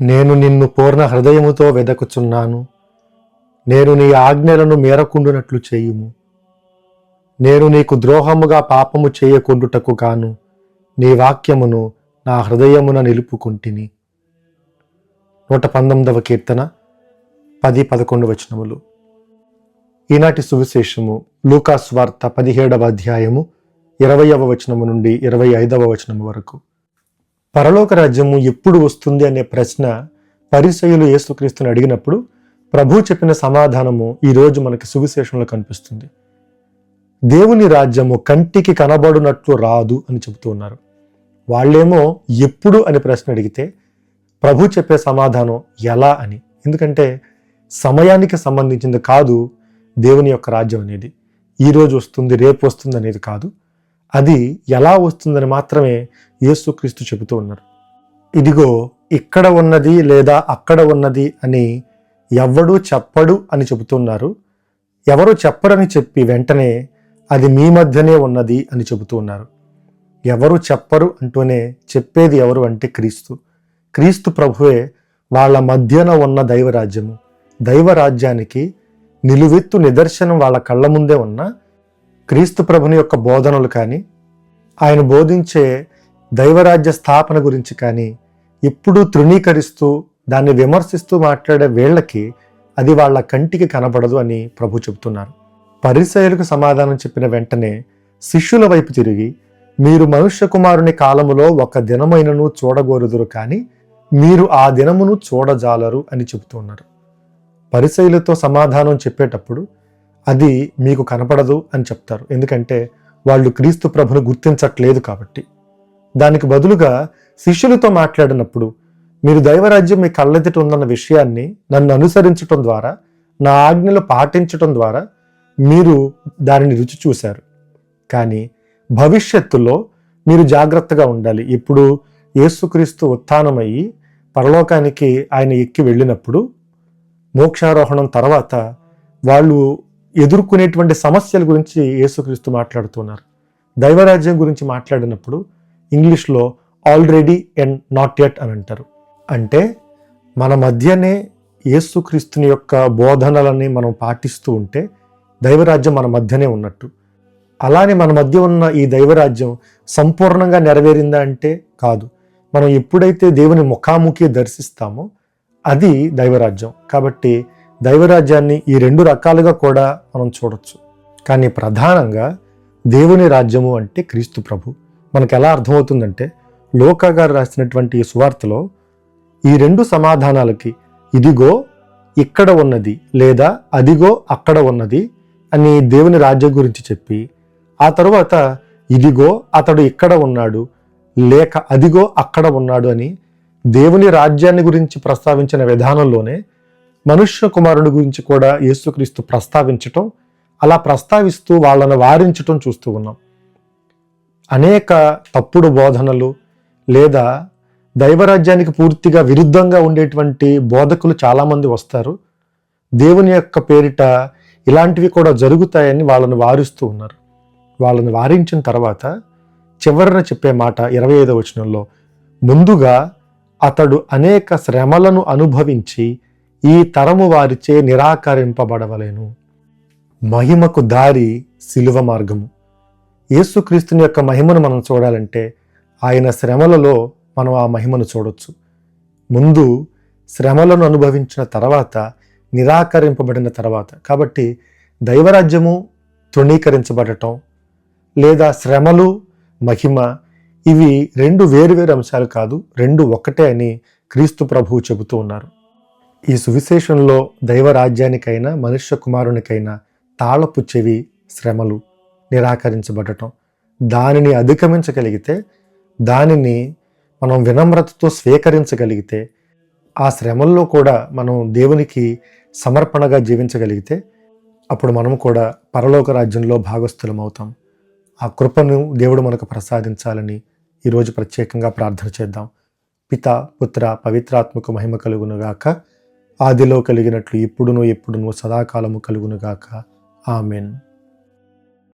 నేను నిన్ను పూర్ణ హృదయముతో వెదకుచున్నాను. నేను నీ ఆజ్ఞలను మేరకుండునట్లు చేయుము. నేను నీకు ద్రోహముగా పాపము చేయకుండుటకు గాను నీ వాక్యమును నా హృదయమున నిలుపుకుంటిని. నూట పంతొమ్మిదవ కీర్తన పది పదకొండు వచనములు. ఈనాటి సువిశేషము లూకాస్ వార్త పదిహేడవ అధ్యాయము ఇరవయవ వచనము నుండి ఇరవై ఐదవ వచనము వరకు. పరలోక రాజ్యము ఎప్పుడు వస్తుంది అనే ప్రశ్న పరిసయులు యేసుక్రీస్తుని అడిగినప్పుడు ప్రభు చెప్పిన సమాధానము ఈరోజు మనకి సువిశేషంలో కనిపిస్తుంది. దేవుని రాజ్యము కంటికి కనబడునట్లు రాదు అని చెబుతూ ఉన్నారు. వాళ్ళేమో ఎప్పుడు అని ప్రశ్న అడిగితే ప్రభు చెప్పే సమాధానం ఎలా అని. ఎందుకంటే సమయానికి సంబంధించింది కాదు దేవుని యొక్క రాజ్యం అనేది. ఈ రోజు వస్తుంది రేపు వస్తుంది అనేది కాదు. అది ఎలా వస్తుందని మాత్రమే యేసుక్రీస్తు చెబుతూ ఉన్నారు. ఇదిగో ఇక్కడ ఉన్నది లేదా అక్కడ ఉన్నది అని ఎవ్వడూ చెప్పడు అని చెబుతున్నారు ఎవరు చెప్పరని చెప్పి వెంటనే అది మీ మధ్యనే ఉన్నది అని చెబుతూ ఉన్నారు. ఎవరు చెప్పరు అంటూనే చెప్పేది ఎవరు అంటే క్రీస్తు. క్రీస్తు ప్రభువే వాళ్ళ మధ్యన ఉన్న దైవరాజ్యము. దైవరాజ్యానికి నిలువెత్తు నిదర్శనం వాళ్ళ కళ్ళ ముందే ఉన్న క్రీస్తు ప్రభుని యొక్క బోధనలు కానీ ఆయన బోధించే దైవరాజ్య స్థాపన గురించి కానీ ఎప్పుడూ తృణీకరిస్తూ దాన్ని విమర్శిస్తూ మాట్లాడే వేళ్ళకి అది వాళ్ళ కంటికి కనబడదు అని ప్రభు చెబుతున్నారు. పరిసయులకు సమాధానం చెప్పిన వెంటనే శిష్యుల వైపు తిరిగి మీరు మనుష్య కుమారుని కాలములో ఒక దినమైనను చూడగోరుదురు కానీ మీరు ఆ దినమును చూడజాలరు అని చెబుతున్నారు పరిశైలతో సమాధానం చెప్పేటప్పుడు అది మీకు కనపడదు అని చెప్తారు. ఎందుకంటే వాళ్ళు క్రీస్తు ప్రభును గుర్తించట్లేదు కాబట్టి. దానికి బదులుగా శిష్యులతో మాట్లాడినప్పుడు మీరు దైవరాజ్యం మీ కళ్ళెదుట ఉందన్న విషయాన్ని నన్ను అనుసరించటం ద్వారా నా ఆజ్ఞలు పాటించటం ద్వారా మీరు దానిని రుచి చూశారు. కానీ భవిష్యత్తులో మీరు జాగ్రత్తగా ఉండాలి. ఇప్పుడు యేసుక్రీస్తు ఉత్థానమయ్యి పరలోకానికి ఆయన ఎక్కి వెళ్ళినప్పుడు మోక్షారోహణం తర్వాత వాళ్ళు ఎదుర్కొనేటువంటి సమస్యల గురించి యేసుక్రీస్తు మాట్లాడుతున్నారు. దైవరాజ్యం గురించి మాట్లాడినప్పుడు ఇంగ్లీష్లో ఆల్రెడీ అండ్ నాట్ యట్ అని అంటారు. అంటే మన మధ్యనే యేసుక్రీస్తుని యొక్క బోధనలని మనం పాటిస్తూ ఉంటే దైవరాజ్యం మన మధ్యనే ఉన్నట్టు. అలానే మన మధ్య ఉన్న ఈ దైవరాజ్యం సంపూర్ణంగా నెరవేరిందా అంటే కాదు. మనం ఎప్పుడైతే దేవుని ముఖాముఖి దర్శిస్తామో అది దైవరాజ్యం. కాబట్టి దైవరాజ్యాన్ని ఈ రెండు రకాలుగా కూడా మనం చూడొచ్చు. కానీ ప్రధానంగా దేవుని రాజ్యము అంటే క్రీస్తు ప్రభు. మనకు ఎలా అర్థమవుతుందంటే లోకా గారు రాసినటువంటి ఈ సువార్తలో ఈ రెండు సమాధానాలకి ఇదిగో ఇక్కడ ఉన్నది లేదా అదిగో అక్కడ ఉన్నది అని దేవుని రాజ్యం గురించి చెప్పి ఆ తరువాత ఇదిగో అతడు ఇక్కడ ఉన్నాడు లేక అదిగో అక్కడ ఉన్నాడు అని దేవుని రాజ్యాన్ని గురించి ప్రస్తావించిన విధానంలోనే మనుష్య కుమారుని గురించి కూడా యేసుక్రీస్తు ప్రస్తావించటం అలా ప్రస్తావిస్తూ వాళ్ళను వారించటం చూస్తూ ఉన్నాం. అనేక తప్పుడు బోధనలు లేదా దైవరాజ్యానికి పూర్తిగా విరుద్ధంగా ఉండేటువంటి బోధకులు చాలామంది వస్తారు. దేవుని యొక్క పేరిట ఇలాంటివి కూడా జరుగుతాయని వాళ్ళను వారిస్తూ ఉన్నారు. వాళ్ళని వారించిన తర్వాత చివరన చెప్పే మాట ఇరవై ఐదవ వచనంలో ముందుగా అతడు అనేక శ్రమలను అనుభవించి ఈ తరము వారిచే నిరాకరింపబడవలేను. మహిమకు దారి శిలువ మార్గము. యేసుక్రీస్తుని యొక్క మహిమను మనం చూడాలంటే ఆయన శ్రమలలో మనం ఆ మహిమను చూడొచ్చు. ముందు శ్రమలను అనుభవించిన తర్వాత నిరాకరింపబడిన తర్వాత. కాబట్టి దైవరాజ్యము తృణీకరించబడటం లేదా శ్రమలు మహిమ ఇవి రెండు వేరువేరు అంశాలు కాదు రెండు ఒకటే అని క్రీస్తు ప్రభువు చెబుతూ ఉన్నారు. ఈ సువిశేషంలో దైవరాజ్యానికైనా మనుష్య కుమారునికైనా తాళపు చెవి శ్రమలు నిరాకరించబడటం. దానిని అధిగమించగలిగితే దానిని మనం వినమ్రతతో స్వీకరించగలిగితే ఆ శ్రమల్లో కూడా మనం దేవునికి సమర్పణగా జీవించగలిగితే అప్పుడు మనం కూడా పరలోక రాజ్యంలో భాగస్థులం అవుతాం ఆ కృపను దేవుడు మనకు ప్రసాదించాలని ఈరోజు ప్రత్యేకంగా ప్రార్థన చేద్దాం. పిత పుత్ర పవిత్రాత్మక మహిమ కలుగునుగాక. ఆదిలో కలిగినట్లు ఇప్పుడును ఎప్పుడును సదాకాలము కలుగునుగాక. ఆమెన్.